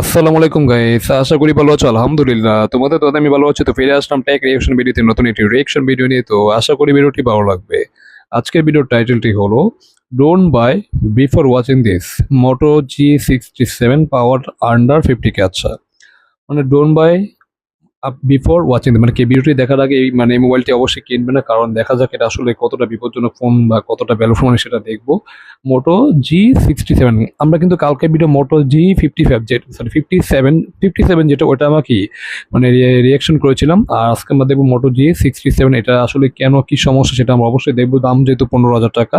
আসসালামু আলাইকুম গাইস আশা করি ভালো আছো, আলহামদুলিল্লাহ। তোমাদের তো আমি ভালো আছি। তো ফিরে আসলাম টেক রিয়েকশন ভিডিওতে নতুন একটি রিয়েকশন ভিডিও নিয়ে। তো আশা করি ভিডিওটি ভালো লাগবে। আজকের ভিডিওর টাইটেলটি হলো don't buy before watching this Moto G sixty seven power under fifty K আচ্ছা মানে ডোন্ট বাই বিফোর ওয়াচিং মানে কে ভিডিওটি দেখার আগে এই মানে মোবাইলটি অবশ্যই কিনবে না, কারণ দেখা যাক এটা আসলে কতটা বিপজ্জনক ফোন বা কতটা ভ্যালু ফোন সেটা দেখব। মোটো জি সিক্সটি সেভেন আমরা কিন্তু কালকে video Moto G fifty five যে sorry fifty seven fifty seven যেটা, ওটা আমরা কি মানে রিয়াকশন করেছিলাম, আর আজকে আমরা দেখব মোটো জি সিক্সটি সেভেন এটা আসলে কেন, কি সমস্যা সেটা আমরা অবশ্যই দেখব, দাম যেহেতু পনেরো হাজার টাকা।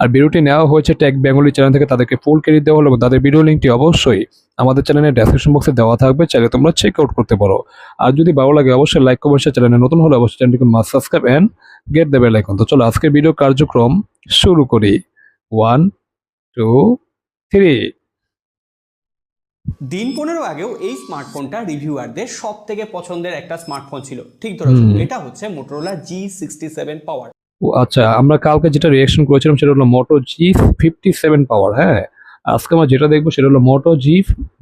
আর ভিডিওটি নেওয়া হয়েছে ট্যাগ বেঙ্গলি চ্যানেল থেকে, তাদেরকে ফুল ক্রেডিট দেওয়া হলো তাদের ভিডিও লিঙ্কটি অবশ্যই আমাদের চ্যানেলের ডেসক্রিপশন বক্সে দেওয়া থাকবে চাইলে তোমরা চেক আউট করতে পারো। আর যদি ভালো লাগে অবশ্যই লাইক কমেন্ট চ্যানেলে নতুন হলে অবশ্যই চ্যানেলটিকে must subscribe and get the bell icon তো চলো আজকের ভিডিও কার্যক্রম শুরু করি। ওয়ান টু থ্রি দিন পনেরো আগেও এই স্মার্টফোনটা রিভিউয়ারদের সব থেকে পছন্দের একটা স্মার্টফোন ছিল। ঠিক হুম। এটা হচ্ছে Motorola G sixty seven power ও আচ্ছা আমরা কালকে যেটা রিয়াকশন করেছিলাম সেটা হলো Moto G fifty seven power হ্যাঁ? আজকে আমরা যেটা দেখব সেটা হলো Moto G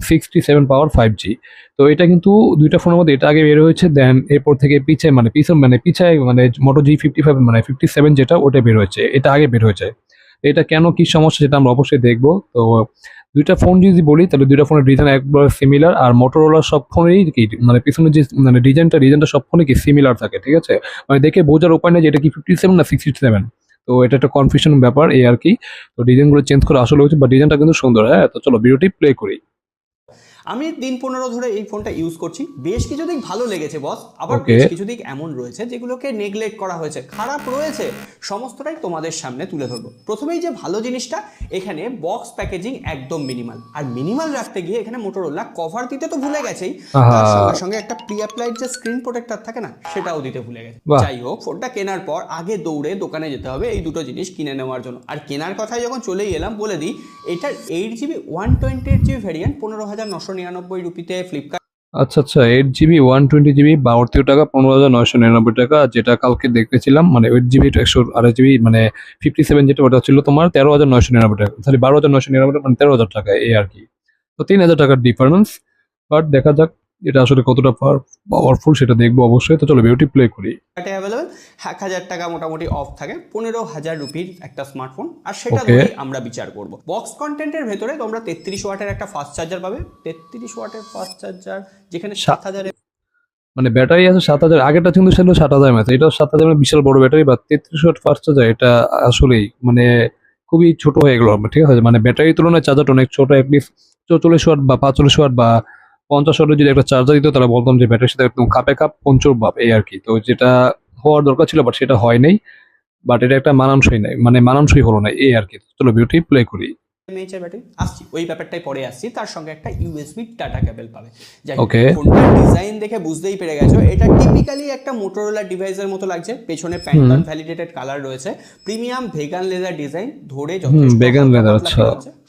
sixty seven power five G তো এটা কিন্তু দুইটা ফোনের মধ্যে এটা আগে বের হয়েছে দেন এরপর থেকে পিছে মানে পিছন মানে পিছায় মানে মোটো জি ফিফটি ফাইভ মানে ফিফটি সেভেন যেটা, ওটা বের হয়েছে, এটা আগে বের হয়েছে। এটা কেন কি সমস্যা সেটা আমরা অবশ্যই দেখব। তো দুইটা ফোন যদি বলি, তাহলে দুইটা ফোনের ডিজাইন একবার সিমিলার আর মোটোরোলার সব ফোনেরই কি মানে পিছনে যে মানে ডিজাইনটা ডিজাইনটা সব ফোনে কি সিমিলার থাকে, ঠিক আছে? মানে দেখে বোঝার উপায় নেই যে এটা কি ফিফটি সেভেন না সিক্সটি সেভেন তো এটা একটা কনফিউশন ব্যাপার এই আর কি। তো ডিজাইনগুলো চেঞ্জ করে আসলে হয়েছে বা ডিজাইনটা কিন্তু সুন্দর হ্যাঁ? তো চলো ভিডিওটি প্লে করি। আমি দিন পনেরো ধরে এই ফোনটা ইউজ করছি। বেশ কিছু দিক ভালো লেগেছে বস আবার বেশ কিছু দিক এমন রয়েছে যেগুলোকে নেগলেক্ট করা হয়েছে। খারাপ রয়েছে সমস্তটাই তোমাদের সামনে তুলে ধরবো। প্রথমেই যে ভালো জিনিসটা এখানে বক্স প্যাকেজিং একদম মিনিমাল আর মিনিমাল রাখতে গিয়ে এখানে মোটরোলা কভার দিতে তো ভুলে গেছেই। তার সঙ্গে সঙ্গে একটা প্রি অ্যাপ্লাইড যে স্ক্রিন প্রোটেক্টর থাকে না সেটাও দিতে ভুলে গেছে। যাই হোক ফোনটা কেনার পর আগে দৌড়ে দোকানে যেতে হবে এই দুটো জিনিস কিনে নেওয়ার জন্য। আর কেনার কথায় যখন চলেই এলাম বলে দিই এটার eight GB one twenty eight GB variant পনেরো হাজার নশো নিরানব্বই রুপিতে ফ্লিপকার্ট আচ্ছা আচ্ছা eight GB one twenty GB বাহাত্তর টাকা পনেরো হাজার নয়শো নিরানব্বই টাকা যেটা কালকে দেখতেছিলাম মানে এইট জিবি একশো আড়াই জিবি মানে ফিফটি সেভেন যেটা ওটা ছিল তোমার তেরো হাজার নয়শো নিরানব্বই টাকা। সরি বারো হাজার নয়শো নিরানব্বই মানে তেরো হাজার টাকা এই আর কি। তো তিন হাজার টাকার ডিফারেন্স বাট দেখা যাক এটা আসলে কতটা পাওয়ারফুল সেটা দেখব অবশ্যই। তো চলো ভিডিওটি প্লে করি। অ্যাভেলেবেল এক হাজার টাকা মোটামুটি অফ থাকে পনেরো হাজার রুপির একটা স্মার্টফোন আর সেটা. ধরেই আমরা বিচার করব। বক্স কন্টেন্টের ভেতরে তোমরা তেত্রিশ ওয়াটের একটা ফাস্ট চার্জার পাবে। তেত্রিশ ওয়াটের ফাস্ট চার্জার যেখানে সাত হাজারের মানে ব্যাটারি আছে সাত হাজার আগেরটা কিন্তু ছিল সাত হাজার ম্যাচ এটাও সাত হাজার বিশাল বড় ব্যাটারি বা তেত্রিশ ওয়াট ফার্স্ট চার্জার এটা আসলেই মানে খুবই ছোট হয়ে গেল ঠিক আছে? মানে ব্যাটারির তুলনায় চার্জারটা অনেক ছোট অ্যাটলিস্ট চৌচল্লিশ ওয়াট বা পাঁচচল্লিশ ওয়াট বা পঞ্চাশ ওয়াটের যদি একটা চার্জার দিত তাহলে বলতাম যে ব্যাটারির সাথে একদম কাপে কাপ পঞ্চর বাপ এই আর কি। তো যেটা হওয়ার দরকার ছিল বাট সেটা হয় নাই। বাট এটা একটা মানানসই নাই মানে মানানসই হলো না এই আর কি। চলো ভিডিওটি প্লে করি। এমএইচের ব্যাটারি আসছি ওই ব্যাপারটাই পরে আসছি তার সঙ্গে একটা ইউএসবি ডাটা কেবল পাবে। যাই. ফোনটার ডিজাইন দেখে বুঝতেই পেরে গেছো এটা টিপিক্যালি একটা মোটরোলা ডিভাইসের মতো লাগছে পেছনে প্যান্টন ভ্যালিডেটেড কালার রয়েছে প্রিমিয়াম ভেগান লেদার ডিজাইন ধরে যথেষ্ট ভেগান পাতলা আচ্ছা।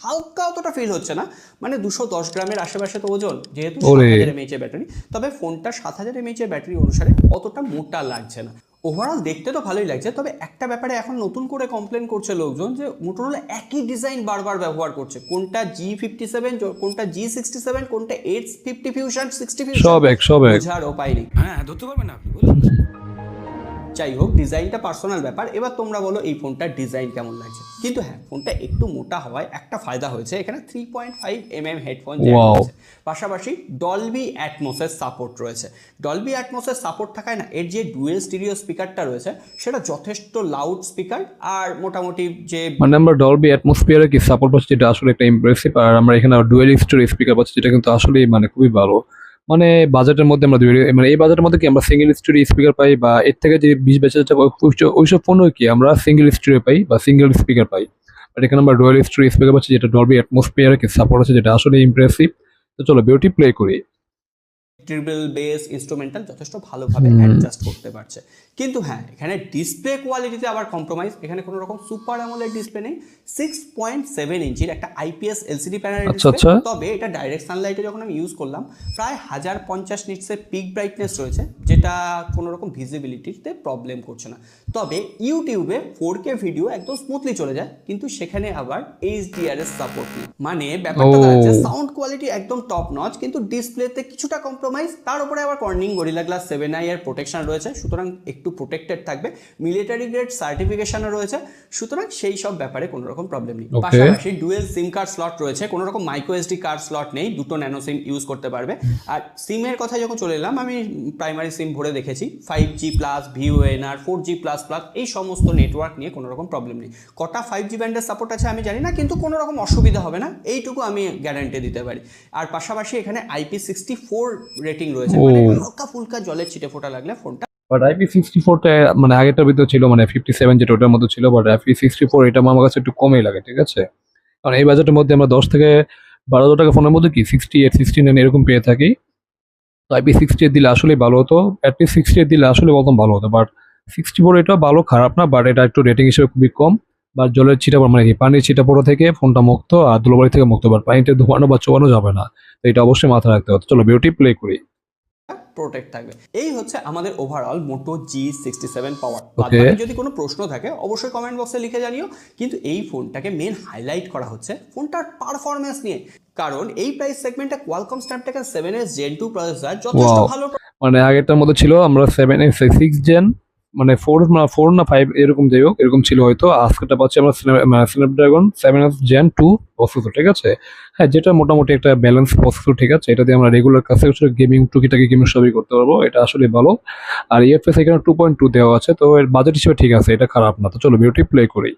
হালকা অতটা ফিল হচ্ছে না। মানে দুশো দশ গ্রামের আশেপাশে তো ওজন যেহেতু সাত হাজার এমএইচ এর ব্যাটারি তবে ফোনটা সাত হাজার এমএইচ এর ব্যাটারি অনুসারে অতটা মোটা লাগছে না। ওভারঅল দেখতে তো ভালোই লাগছে তবে একটা ব্যাপারে এখন নতুন করে কমপ্লেন করছে লোকজন যে মোটরোলা একই ডিজাইন বারবার ব্যবহার করছে। কোনটা জি ফিফটি সেভেন কোনটা জি সিক্সটি সেভেন কোনটা eight fifty fusion sixty fusion সব এক সব এক। বোঝার উপায় নেই। হ্যাঁ ধরতে পারবেন না আপনি বলুন। যাই হোক ডিজাইনটা পার্সোনাল ব্যাপার। এবার তোমরা বলো এই ফোনটার ডিজাইন কেমন লাগছে? কিন্তু হ্যাঁ ফোনটা একটু মোটা হওয়ায় একটা ফায়দা হয়েছে। এখানে three point five M M headphone পাশাপাশি ডলবি অ্যাটমোসের সাপোর্ট রয়েছে। ডলবি অ্যাটমোসের সাপোর্ট থাকায় না এর যে ডুয়েল স্টিরিও স্পিকারটা রয়েছে সেটা যথেষ্ট লাউড স্পিকার আর মোটামুটি যে মানে আমরা ডলবি অ্যাটমসফিয়ারে কি সাপোর্ট পাচ্ছি যেটা আসলে একটা ইমপ্রেসিভ আর আমরা এখানে ডুয়েল স্টোরি স্পিকার পাচ্ছি যেটা কিন্তু আসলেই মানে খুবই ভালো। মানে বাজেটের মধ্যে আমরা মানে এই বাজেটের মধ্যে কি আমরা সিঙ্গেল স্টোরি স্পিকার পাই বা এর থেকে যে বিশ বাইশ হাজার ওই- ওইসব ফোনও কি আমরা সিঙ্গেল স্টোরি পাই বা সিঙ্গেল স্পিকার পাই। বাট এখানে আমরা রয়্যাল স্টোরি স্পিকার পাচ্ছি যেটা ডলবি অ্যাটমোসফিয়ার কি সাপোর্ট আছে যেটা আসলে ইমপ্রেসিভ তো চলো বিউটি প্লে করি। ট্রিবল বেস ইনস্ট্রুমেন্টাল যথেষ্ট ভালোভাবে অ্যাডজাস্ট করতে পারছে। কিন্তু হ্যাঁ এখানে ডিসপ্লে কোয়ালিটিতে আবার কম্প্রোমাইজ এখানে কোনো রকম সুপার অ্যামোলেড ডিসপ্লে নেই। সিক্স পয়েন্ট সেভেন ইঞ্চির একটা আইপিএস এলসিডি প্যানেল। তবে এটা ডাইরেক্ট সানলাইটে যখন আমি ইউজ করলাম প্রায় হাজার পঞ্চাশ নিটসের পিক ব্রাইটনেস রয়েছে যেটা কোনো রকম ভিজিবিলিটিতে প্রবলেম করছে না। তবে ইউটিউবে ফোর কে ভিডিও একদম স্মুথলি চলে যায় কিন্তু সেখানে আবার এইচডিআর এর সাপোর্ট নেই। মানে ব্যাপারটা। দাঁড়াচ্ছে সাউন্ড কোয়ালিটি একদম টপ নচ কিন্তু ডিসপ্লেতে কিছুটা কম্প্রোমাইজ তার উপরে আবার Corning Gorilla Glass seven i এর প্রোটেকশন রয়েছে সুতরাং একটু প্রোটেক্টেড থাকবে। মিলিটারি গ্রেড সার্টিফিকেশনও রয়েছে সুতরাং সেই সব ব্যাপারে কোনো রকম প্রবলেম নেই। পাশাপাশি ডুয়েল সিম কার্ড স্লট রয়েছে কোনো রকম মাইক্রো এসডি কার্ড স্লট নেই দুটো ন্যানো সিম ইউজ করতে পারবে। আর সিমের কথা যখন চলে এলাম আমি প্রাইমারি সিম ভরে দেখেছি five G plus VoNR four G plus plus এই সমস্ত নেটওয়ার্ক নিয়ে কোনো রকম প্রবলেম নেই। কটা ফাইভ জি ব্যান্ডের সাপোর্ট আছে আমি জানি না কিন্তু কোনো রকম অসুবিধা হবে না এইটুকু আমি গ্যারান্টি দিতে পারি। আর পাশাপাশি এখানে আইপি সিক্সটি ফোর রেটিং রয়েছে। মানে হালকা ফুলকা জলের ছিটে ফোটা লাগলে ফোনটা বাট আইপি সিক্সটি ফোরটা মানে আগেরটার ভিতরে ছিল মানে ফিফটি সেভেন যেটা ওটার মধ্যে ছিল বাট আইপি সিক্সটি ফোর এটা আমার কাছে একটু কমই লাগে ঠিক আছে? কারণ এই বাজেটের মধ্যে আমরা দশ থেকে বারো হাজার টাকা ফোনের মধ্যে কি সিক্সটি এইট সিক্সটি নাইন এরকম পেয়ে থাকি। তো আইপি সিক্সটি এইট দিলে আসলে ভালো হতো অ্যাটলিস্ট সিক্সটি এইট দিলে আসলে বলতাম ভালো হতো বাট সিক্সটি ফোর এটা ভালো খারাপ না বাট এটা একটু রেটিং হিসেবে খুবই কম। বা জলের ছিটা পড়া মানে কি পানির ছিটা পড়া থেকে ফোনটা মুক্ত আর ধুলোবাড়ি থেকে মুক্ত বাট পানিতে ধোয়ানো বা চোবানো যাবে না। তো এটা অবশ্যই মাথায় রাখতে হবে। চলো বিউটি প্লে করি। প্রোটেক্ট থাকবে। এই হচ্ছে আমাদের overall Moto G sixty seven power. যদি কোনো প্রশ্ন থাকে অবশ্যই কমেন্ট বক্সে লিখে জানিও। কিন্তু এই ফোনটাকে মেন হাইলাইট করা হচ্ছে ফোনটার পারফরমেন্স নিয়ে। কারণ এই প্রাইস সেগমেন্টে Qualcomm Snapdragon seven S Gen two processor যথেষ্ট ভালো মানে আগেরটার মধ্যে ছিল আমরা সেভেন এস সিক্স জেন মানে ফোর ফোর না ফাইভ এরকম যাই হোক, এরকম ছিল হয়তো। আজকেটা পাচ্ছি আমরা Snapdragon seven F Gen two processor ঠিক আছে? হ্যাঁ যেটা মোটামুটি একটা ব্যালেন্স প্রসেসর ঠিক আছে? এটা দিয়ে আমরা রেগুলার কাছে গেমিং টুকিটাকি গেমিং সবই করতে পারব। এটা আসলে ভালো। আর ইএফএস এখানে টু পয়েন্ট টু দেওয়া আছে, তো এর বাজেট হিসেবে ঠিক আছে, এটা খারাপ না। তো চলো বিউটি প্লে করি।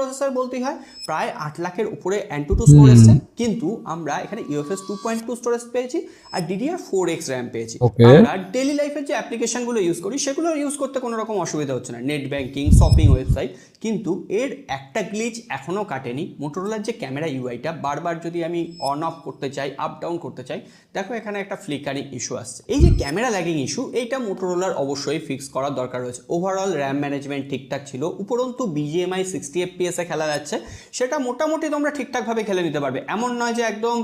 প্রসেসর বলতেই হয় প্রায় আট লাখের উপরে টু স্টোরেজ হুম। কিন্তু আমরা এখানে UFS two point two storage পেয়েছি আর ডিডিআর ফোর এক্স র্যাম পেয়েছি। আমরা ডেলি লাইফের যে অ্যাপ্লিকেশনগুলো ইউজ করি সেগুলো ইউজ করতে কোনো রকম অসুবিধা হচ্ছে না। নেট ব্যাঙ্কিং শপিং ওয়েবসাইট কিন্তু এর একটা গ্লিচ এখনও কাটেনি। মোটোরোলার যে ক্যামেরা ইউআইটা বারবার যদি আমি অন অফ করতে চাই আপ ডাউন করতে চাই দেখো এখানে একটা ফ্লিকারিং ইস্যু আসছে। এই যে ক্যামেরা ল্যাগিং ইস্যু এইটা মোটোরোলার অবশ্যই ফিক্স করার দরকার রয়েছে। ওভারঅল র্যাম ম্যানেজমেন্ট ঠিকঠাক ছিল। উপরন্তু বিজিএমআই সিক্সটি এফপিএস এ খেলা যাচ্ছে, সেটা মোটামুটি তোমরা ঠিকঠাকভাবে খেলে নিতে পারবে। এমন নয় যে একদম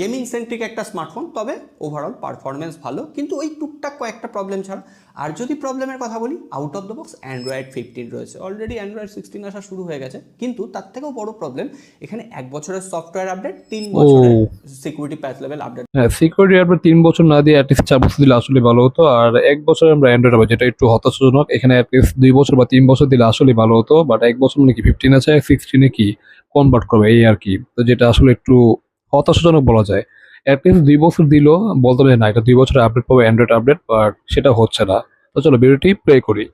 গেমিং সেন্ট্রিক একটা স্মার্টফোন তবে ওভারঅল পারফরমেন্স ভালো। কিন্তু ওই টুকটাক কয়েকটা প্রবলেম ছাড়া আর যদি প্রবলেমের কথা বলি out of the box Android fifteen রয়েছে। অলরেডি অ্যান্ড্রয়েড সিক্সটিন আসা শুরু হয়ে গেছে কিন্তু তার থেকেও বড় প্রবলেম এখানে এক বছরের সফটওয়্যার আপডেট তিন বছরের সিকিউরিটি প্যাচ লেভেল আপডেট হ্যাঁ সিকিউরিটি আপডেট তিন বছর না দিয়ে অ্যাটলিস্ট চার বছর দিলে আসলে ভালো হতো আর এক বছর আমরা অ্যান্ড্রয়েড হবে যেটা একটু হতাশাজনক এখানে অ্যাটলিস্ট দুই বছর বা তিন বছর দিলে আসলে ভালো হতো বাট এক বছর মানে কি ফিফটিন আছে সিক্সটিনে কি কনভার্ট করবে এই আর কি। তো যেটা আসলে একটু হতাশাজনক বলা যায়। অ্যাটলিস্ট দুই বছর দিল বলতে হবে না, এটা দুই বছর আপডেট পাবে অ্যান্ড্রয়েড আপডেট বাট সেটা হচ্ছে না। তো চলো ভিডিওটি প্লে করি।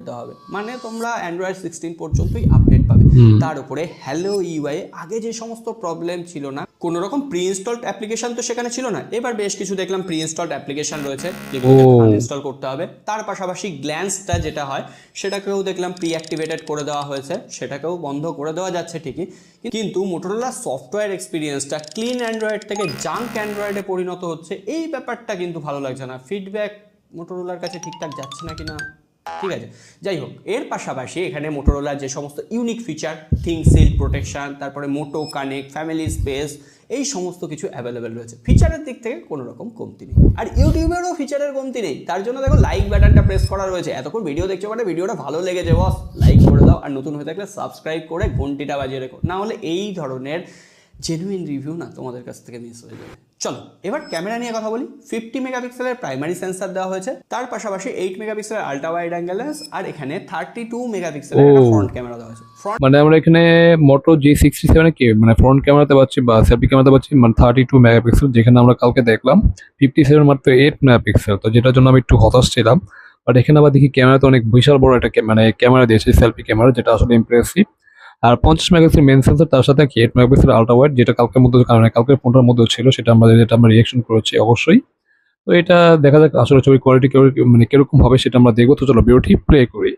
দিতে হবে। মানে তোমরা অ্যান্ড্রয়েড সিক্সটিন পর্যন্তই আপডেট পাবে। তার উপরে হ্যালো ইউআই আগে যে সমস্ত প্রবলেম ছিল না কোনো রকম প্রি ইনস্টলড অ্যাপ্লিকেশন তো সেখানে ছিল না। এবার বেশ কিছু দেখলাম প্রি ইনস্টলড অ্যাপ্লিকেশন রয়েছে। আনইনস্টল করতে হবে। তার পাশাপাশি গ্ল্যান্সটা যেটা হয় সেটাকেও দেখলাম প্রি অ্যাক্টিভেটেড করে দেওয়া হয়েছে। সেটাকেও বন্ধ করে দেওয়া যাচ্ছে ঠিকই। কিন্তু মোটোরোলা সফটওয়্যার এক্সপিরিয়েন্সটা ক্লিন অ্যান্ড্রয়েড থেকে জাঙ্ক অ্যান্ড্রয়েডে পরিণত হচ্ছে। এই ব্যাপারটা কিন্তু ভালো লাগছে না। ফিডব্যাক মোটোরোলার কাছে ঠিকঠাক যাচ্ছে না কিনা? ঠিক আছে? যাই হোক, এর পাশাপাশি এখানে মোটোরোলার যে সমস্ত unique feature ThinkShield protection তারপরে মোটো কানেক্ট ফ্যামিলি স্পেস এই সমস্ত কিছু অ্যাভেলেবেল রয়েছে। ফিচারের দিক থেকে কোনো রকম কমতি নেই। আর ইউটিউবেরও ফিচারের কমতি নেই। তার জন্য দেখো লাইক বাটনটা প্রেস করা রয়েছে। এতক্ষণ ভিডিও দেখছ মানে ভিডিওটা ভালো লেগেছে বস লাইক করে দাও। আর নতুন হয়ে থাকলে সাবস্ক্রাইব করে ঘন্টিটা বাজিয়ে রেখো। না হলে এই ধরনের জেনুইন রিভিউ না তোমাদের কাছ থেকে মিস হয়ে যাবে। চলো এবার ক্যামেরা নিয়ে কথা বলি। ফিফটি মেগাপিক্সেলের প্রাইমারি সেন্সার দেওয়া হয়েছে। তার পাশাপাশি এইট মেগাপিক্সেলের আল্ট্রা ওয়াইড অ্যাঙ্গেল লেন্স আর এখানে থার্টি টু মেগাপিক্সেলের। ফ্রন্ট ক্যামেরা দেওয়া হয়েছে। মানে আমরা এখানে মোটো জি সিক্সটি সেভেনে কি মানে ফ্রন্ট ক্যামেরাতে পাচ্ছি বা সেলফি ক্যামেরাতে পাচ্ছি মানে থার্টি টু মেগাপিক্সেল যেখানে আমরা কালকে দেখলাম। ফিফটি সেভেন মাত্র এইট মেগাপিক্সেল তো যেটার জন্য আমি একটু হতাশ ছিলাম। বাট এখানে আবার দেখি ক্যামেরাতে অনেক বিশাল বড় একটা মানে ক্যামেরা দিয়েছে সেলফি ক্যামেরা যেটা আসলে ইমপ্রেসিভ আর পঞ্চাশ মেগাপিক্সেল মেন সেন্সর তার সাথে কি এইট মেগাপিক্সেল আল্ট্রা ওয়াইড যেটা কালকের মধ্যে মানে কালকের ফোনটার মধ্যে ছিল সেটা আমরা যেটা আমরা রিয়াকশন করেছি অবশ্যই। তো এটা দেখা যাক আসলে ছবির কোয়ালিটি মানে কীরকম হবে সেটা আমরা দেখব। তো চলো ভিডিওটি প্লে করি।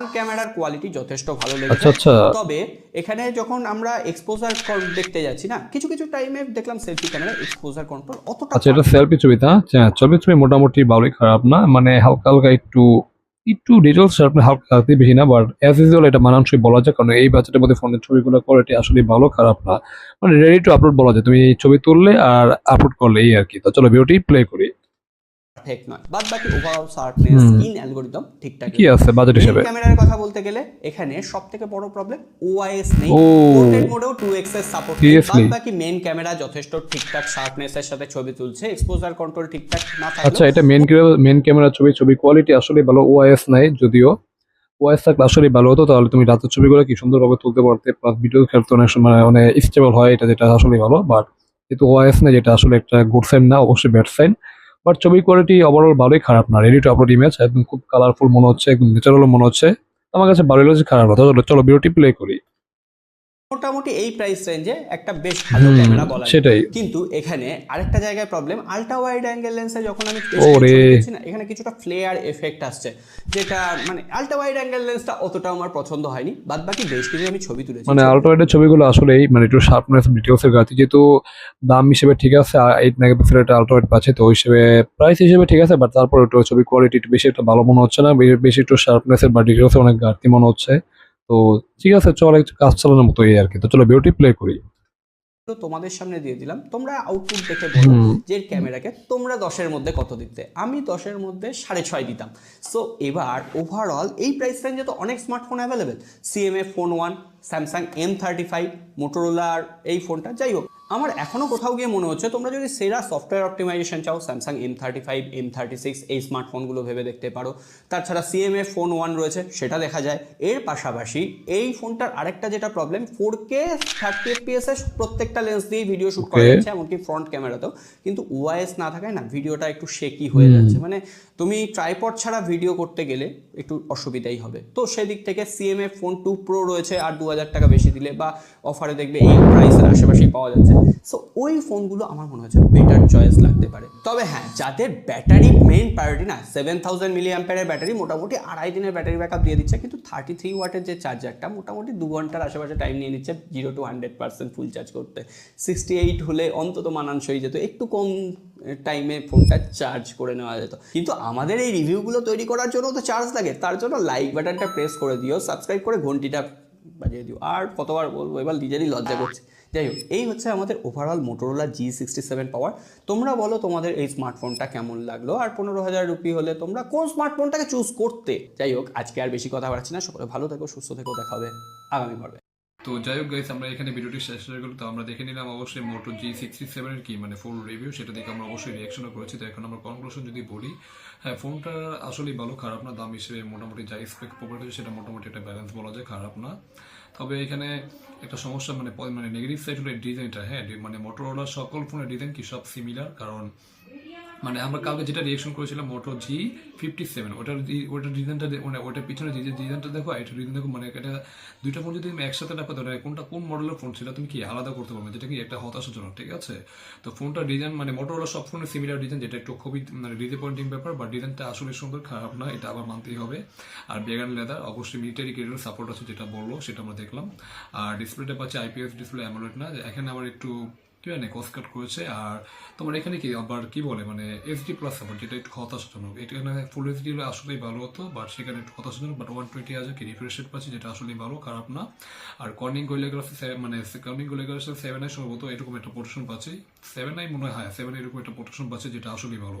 ক্যামেরার কোয়ালিটি যথেষ্ট ভালো আচ্ছা লেগেছে। আচ্ছা তবে এখানে যখন আমরা এক্সপোজার কন্ট্রোল দেখতে যাচ্ছি না কিছু কিছু টাইমে দেখলাম সেলফি ক্যামেরা এক্সপোজার কন্ট্রোল অতটা আচ্ছা এটা সেলফি ছবিটা হ্যাঁ ছবি ছবি মোটামুটি ভালোই খারাপ না? মানে হালকা হালকা একটু একটু ডিটেলস আপনি হালকা হালকা বেশি না বাট অ্যাজ ইউজুয়াল এটা মানানসই বলা যায়, কারণ এই বাচ্চাটার মধ্যে ফোনের ছবিগুলো কোয়ালিটি আসলে ভালো, খারাপ না। মানে রেডি টু আপলোড বলা যায়, তুমি ছবি তুললে আর আপলোড করলে এই আর কি। তো চলো ভিডিওটি প্লে করি। নয়। বাদ বাকি ওভারঅল শার্পনেস ইন অ্যালগোরিদম ঠিকঠাক কি আছে বাজেট হিসেবে? ক্যামেরার কথা বলতে গেলে এখানে সব থেকে বড় প্রবলেম ওআইএস নেই। পোর্ট্রেট মোডেও 2x এর সাপোর্ট নেই। বাদ বাকি মেইন ক্যামেরা যথেষ্ট ঠিকঠাক শার্পনেস এর সাথে ছবি তুলছে। এক্সপোজার কন্ট্রোল ঠিকঠাক না আচ্ছা এটা মেন মেন ক্যামেরা ছবি ছবি কোয়ালিটি আসলে ভালো। ওআইএস নাই যদিও। ওআইএস থাকলে আসলে ভালো হতো। তাহলে তুমি রাতের ছবিগুলো কি সুন্দরভাবে তুলতে পারতে? প্লাস ভিডিও খেলতে অনেক সময় অনেক স্টেবল হয় এটা যেটা আসলে ভালো। বাট যেহেতু ওআইএস নেই যেটা আসলে একটা গুড সাইন না অবশ্যই ব্যাড সাইন বাট ছবি কোয়ালিটি ওভারঅল ভালোই খারাপ না। রেডি টু আপলোড ইমেজ একদম খুব কালারফুল মনে হচ্ছে, একদম ন্যাচারাল মনে হচ্ছে। আমার কাছে ভালো লাগছে, খারাপ চলো চলো ভিডিওটি প্লে করি। মোটামুটি এই প্রাইস রেঞ্জে একটা বেশ ভালো ক্যামেরা বলা যায়। সেটাই কিন্তু এখানে আরেকটা জায়গায় প্রবলেম আলট্রা ওয়াইড অ্যাঙ্গেল লেন্সে যখন আমি। কিছু না এখানে কিছুটা ফ্লেয়ার এফেক্ট আসছে যেটা মানে আলট্রা ওয়াইড অ্যাঙ্গেল লেন্সটা অতটা আমার পছন্দ হয়নি বাদ বাকি বেশ কিছু আমি ছবি তুলেছি মানে আল্ট্রাওয়াইডের ছবিগুলো আসলেই মানে একটু শার্পনেস ডিটেলস এর গাছে যেহেতু দাম হিসেবে ঠিক আছে এইট মেগাপিক্সেল একটা আল্ট্রাওয়াইড পাচ্ছে তো ওই হিসেবে প্রাইস হিসেবে ঠিক আছে বাট তারপর একটু ছবি কোয়ালিটি একটু বেশি একটা ভালো মনে হচ্ছে না বেশি একটু শার্পনেস এর বা ডিটেলস অনেক ঘাটতি মনে হচ্ছে তো ঠিক আছে চল একটু কাজ চালানোর মতো এই আর কি। তো চলো বিউটি প্লে করি। তো তোমাদের সামনে দিয়ে দিলাম তোমরা আউটপুট দেখে বলো। যে ক্যামেরাকে তোমরা দশের মধ্যে কত দিতে। আমি দশের মধ্যে সাড়ে ছয় দিতাম। সো এবার ওভারঅল এই প্রাইস রেঞ্জে তো অনেক smartphone available CMF phone one Samsung M thirty five মোটোরোলার এই ফোনটা যাই হোক। আমার এখনও কোথাও গিয়ে মনে হচ্ছে তোমরা যদি সেরা সফটওয়্যার অপটিমাইজেশন চাও Samsung M thirty five M thirty six এই স্মার্টফোনগুলো ভেবে দেখতে পারো। তাছাড়া সিএমএ ফোন ওয়ান রয়েছে সেটা দেখা যায়। এর পাশাপাশি এই ফোনটার আরেকটা যেটা problem four K thirty FPS এর প্রত্যেকটা লেন্স দিয়ে ভিডিও শ্যুট করা. যাচ্ছে এমনকি ফ্রন্ট ক্যামেরাতেও কিন্তু ওআইএস না থাকায় না ভিডিওটা একটু শেকি হয়ে যাচ্ছে। মানে তুমি ট্রাইপড ছাড়া ভিডিও করতে গেলে একটু অসুবিধাই হবে। তো সেদিক থেকে সিএমএ ফোন টু প্রো রয়েছে আর দু হাজার টাকা বেশি দিলে বা অফারে দেখবে এই প্রাইসের আশেপাশেই পাওয়া যাচ্ছে। সো ওই ফোনগুলো আমার মনে হচ্ছে বেটার চয়েস লাগতে পারে। তবে হ্যাঁ যাদের ব্যাটারি মেইন প্রায়োরিটি না সেভেন থাউজেন্ড মিলি অ্যাম্পারের ব্যাটারি মোটামুটি আড়াই দিনের ব্যাটারি ব্যাকআপ দিয়ে দিচ্ছে, কিন্তু থার্টি থ্রি ওয়াটের যে চার্জারটা মোটামুটি দু ঘণ্টার আশেপাশে টাইম নিয়ে নিচ্ছে zero to hundred percent full charge করতে। সিক্সটি এইট হলে অন্তত মানানসই যেত, একটু কম টাইমে ফোনটা চার্জ করে নেওয়া যেত। কিন্তু আমাদের এই রিভিউগুলো তৈরি করার জন্য তো চার্জ লাগে, তার জন্য লাইক বাটনটা প্রেস করে দিও সাবস্ক্রাইব করে ঘন্টিটা বাজিয়ে দিও। আর কতবার বলব, এবার নিজেরই লজ্জা করছে। যাই হোক, এই হচ্ছে আমাদের overall Motorola G sixty seven power তোমরা বলো তোমাদের এই স্মার্টফোনটা কেমন লাগল? আর পনেরো হাজার রুপি হলে তোমরা কোন স্মার্টফোনটাকে চুজ করতে? যাই হোক, আজকে আর বেশি কথা বাড়ছি না। সকলে ভালো থেকো, সুস্থ থেকো, দেখা হবে আগামী পর্বে। তো যাই হোক গাইস আমরা এখানে ভিডিওটি শেষ হয়ে গেল। তো আমরা দেখে নিলাম অবশ্যই মোটো জি সিক্সটি সেভেনের কি মানে ফোন রিভিউ সেটা দেখে আমরা অবশ্যই রিয়াকশনও করেছি। তো এখন আমরা কনক্লুশন যদি বলি হ্যাঁ ফোনটা আসলেই ভালো, খারাপ না, দাম হিসেবে মোটামুটি যা স্পেক প্রোভাইড সেটা মোটামুটি একটা ব্যালেন্স বলা যায়, খারাপ না। তবে এখানে একটা সমস্যা মানে মানে নেগেটিভ সাইড হলো ডিজাইনটা হ্যাঁ মানে মোটরওয়ালা সকল ফোনের ডিজাইন কি সব সিমিলার কারণ মানে আমরা কালকে যেটা রিয়েকশন করেছিলাম মোটো জি ফিফটি সেভেন ওটার ওটার ডিজাইনটা দে- মানে ওটার পিছনে যে ডিজাইনটা দেখো, এটা ডিজাইন দেখো মানে এটা দুইটা ফোন যদি তুমি একসাথে রাখো, তাহলে কোনটা, কোন মডেলের ফোন সেটা তুমি কি আলাদা করতে পারবে? যেটা কি একটা হতাশাজনক, ঠিক আছে? তো ফোনটা ডিজাইন মানে মোটোরোলা সব ফোনের সিমিলার ডিজাইন যেটা একটু খুবই মানে ডিসঅ্যাপয়েন্টিং ব্যাপার বা ডিজাইনটা আসলে সুন্দর, খারাপ না, এটা আবার মানতেই হবে। আর বেগান লেদার অবশ্যই মিলিটারি গ্রেডের সাপোর্ট আছে, যেটা বলল, সেটা আমরা দেখলাম। আর ডিসপ্লেটা পাচ্ছে আইপিএস ডিসপ্লে অ্যামোলেড না, এখানে আবার একটু কি জানি কস্ট কাট করেছে। আর তোমার এখানে কি আবার কি বলে মানে এইচডি প্লাস সাপোর্ট যেটা একটু হতাশাজনক। এখানে ফুল এইচডি হলে আসলেই ভালো হতো বাট সেখানে একটু হতাশাজনক বাট ওয়ান টোয়েন্টি আছে, কি রিফ্রেশ রেট পাচ্ছি, যেটা আসলেই ভালো, খারাপ না। আর কর্নিং গোলেগ্রাফি মানে কর্নিং গোলেগ্রাফি সেভেন আই সম্ভবত এরকম একটা প্রোটেকশন পাচ্ছি। সেভেন আই মনে হ্যাঁ সেভেন এরকম একটা প্রোটেকশন পাচ্ছে, যেটা আসলেই ভালো।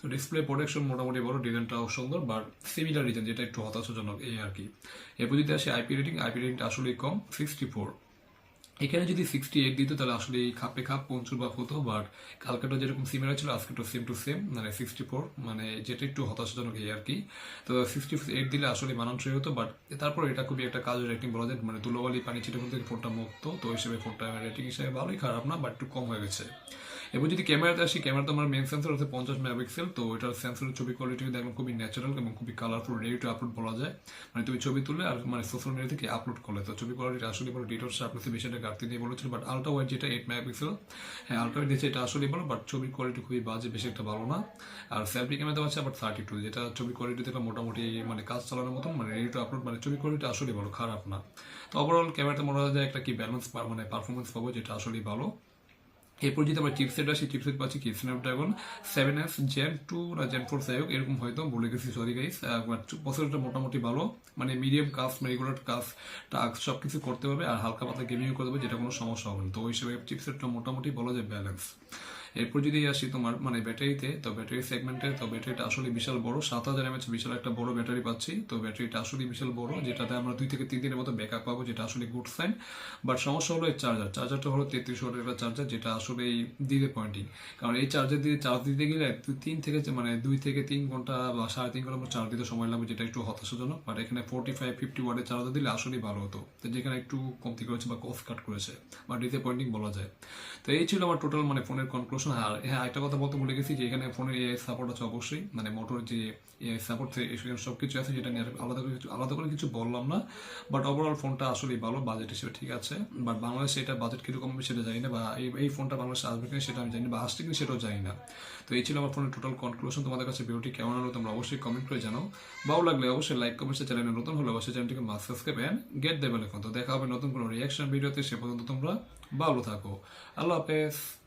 তো ডিসপ্লে প্রোটেকশন মোটামুটি ভালো ডিজাইনটাও সুন্দর বাট সিমিলার ডিজাইন যেটা একটু হতাশাজনক, এই আর কি। এরপর যদি আসে আইপি রেটিং আইপি রেটিংটা আসলেই কম সিক্সটি ফোর এখানে যদি সিক্সটি এইট দিত, তাহলে আসলে এই খাপে খাপ পঞ্চুর বা হতো বাট কালকাটা যেরকম সিমিলার ছিল আজকে তো সেম টু সেম মানে সিক্সটি ফোর মানে যেটা একটু হতাশাজনক এই আর কি তো সিক্সটি এইট দিলে আসলে মানানসই হতো বাট তারপর এটা খুবই একটা কাজের রেটিং বলা যায় মানে তুলোবালি পানি ছিটে থেকে ফোনটা মুক্ত, তো হিসেবে ফোনটা রেটিং হিসেবে ভালোই খারাপ না বাট একটু কম হয়ে গেছে। এবং যদি ক্যামেরাতে আসি ক্যামেরা তো আমার মেন সেন্সর হচ্ছে পঞ্চাশ মেগাপিক্সেল, তো এটার সেন্সরের ছবি কোয়ালিটি দেখলাম খুবই ন্যাচারাল এবং খুবই কালারফুল রেডি টু আপলোড বলা যায়। মানে তুমি ছবি তুলে আর মানে সোশ্যাল মিডিয়া থেকে আপলোড করলে। তো ছবি কোয়ালিটি আসলে বড় ডিটেলস বেশি একটা ঘাটতি নিয়ে বলেছিল বাট আলট্রা ওয়াইড যেটা এইট মেগাপিক্সেল হ্যাঁ আলট্রা ওয়াইড এটা আসলে ভালো বাট ছবির কোয়ালিটি খুবই বাজে, বেশি একটা ভালো না। আর সেলফি ক্যামেরা দেওয়া আছে আবার থার্টি টু যেটা ছবি কোয়ালিটি দেখলাম মোটামুটি মানে কাজ চালানোর মতন মানে রেডি টু আপলোড মানে ছবি কোয়ালিটি আসলে ভালো, খারাপ না। তো ওভারঅল ক্যামেরাতে মনে হয় যে একটা কি ব্যালেন্স মানে পারফরমেন্স পাবো, যেটা আসলেই ভালো। এরপর যদি আমরা চিপসেট আসি চিপসেট পাচ্ছি কি? Snapdragon seven S Gen two না জেন ফোর যাই হোক, এরকম হয়তো বলে গেছি সরি গাইস প্রসেসরটা মোটামুটি ভালো। মানে মিডিয়াম কাজ রেগুলার কাজ টাস্ক সব কিছু করতে হবে আর হালকা পাতলা গেমিং করতে পারবে, যেটা কোনো সমস্যা হবে না। তো ওই হিসেবে চিপসেটটা মোটামুটি বলা যায় ব্যালেন্স এরপর যদি আসি তোমার মানে ব্যাটারিতে, তো ব্যাটারি সেগমেন্টে তো ব্যাটারিটা আসলে বিশাল বড়, সাত হাজার এমএচ বিশাল একটা বড় ব্যাটারি পাচ্ছি, তো ব্যাটারিটা আসলে বিশাল বড়, যেটাতে আমরা দুই থেকে তিন দিনের মতো ব্যাকআপ পাবো, যেটা আসলে গুড সাইন বাট সমস্যা হলো এই চার্জার চার্জারটা হলো তেত্রিশ ওয়াটের একটা চার্জার যেটা আসলে দিতে পয়েন্টিং কারণ এই চার্জার দিয়ে চার্জ দিতে গেলে তিন থেকে মানে দুই থেকে তিন ঘণ্টা বা সাড়ে তিন ঘণ্টা চার্জ দিতে সময় লাগবে, যেটা একটু হতাশাজনক। বাট এখানে ফোর্টি ফাইভ ফিফটি ওয়াটের চার্জার দিলে আসলেই ভালো হতো। তো যেখানে একটু কমতি করেছে বা কফ কাট করেছে, বা ডিসঅ্যাপয়েন্টিং বলা যায়। তো এই ছিল আমার টোটাল মানে ফোনের কনক্লুশন আর হ্যাঁ একটা কথা বলতে ভুলে গেছি যে এখানে ফোনের এআই সাপোর্ট আছে অবশ্যই। মানে মোটর যে এআই সাপোর্ট সব কিছু আছে, যেটা নিয়ে আলাদা করে আলাদা করে কিছু বললাম না। বাট ওভারঅল ফোনটা আসলেই ভালো বাজেট হিসেবে ঠিক আছে। বাট বাংলাদেশে এটা বাজেট কীরকম হবে সেটা জানি না, বা এই ফোনটা বাংলাদেশে আসবে কিনা সেটা আমি জানি না, বা আসছে কিনা সেটাও জানি না। তো এই ছিল আমার ফোনের টোটাল কনক্লুশন তোমাদের কাছে ভিডিওটি কেমন হলো তোমরা অবশ্যই কমেন্ট করে জানাও। ভালো লাগলে অবশ্যই লাইক কমেন্ট চ্যানেলে নতুন হলে অবশ্যই চ্যানেলটিকে must subscribe and get the bell এখন তো দেখা হবে নতুন কোনো রিয়াকশন ভিডিওতে সে পর্যন্ত তোমরা ভালো থাকো। আল্লাহ হাফেজ।